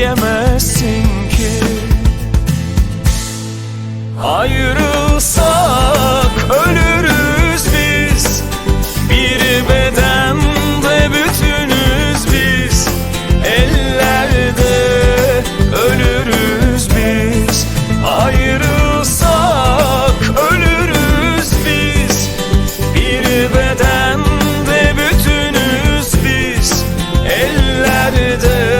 diyemezsin ki. Ayrılsak ölürüz biz. Bir bedende bütünüz biz. Ellerde ölürüz biz. Ayrılsak ölürüz biz. Bir bedende bütünüz biz. Ellerde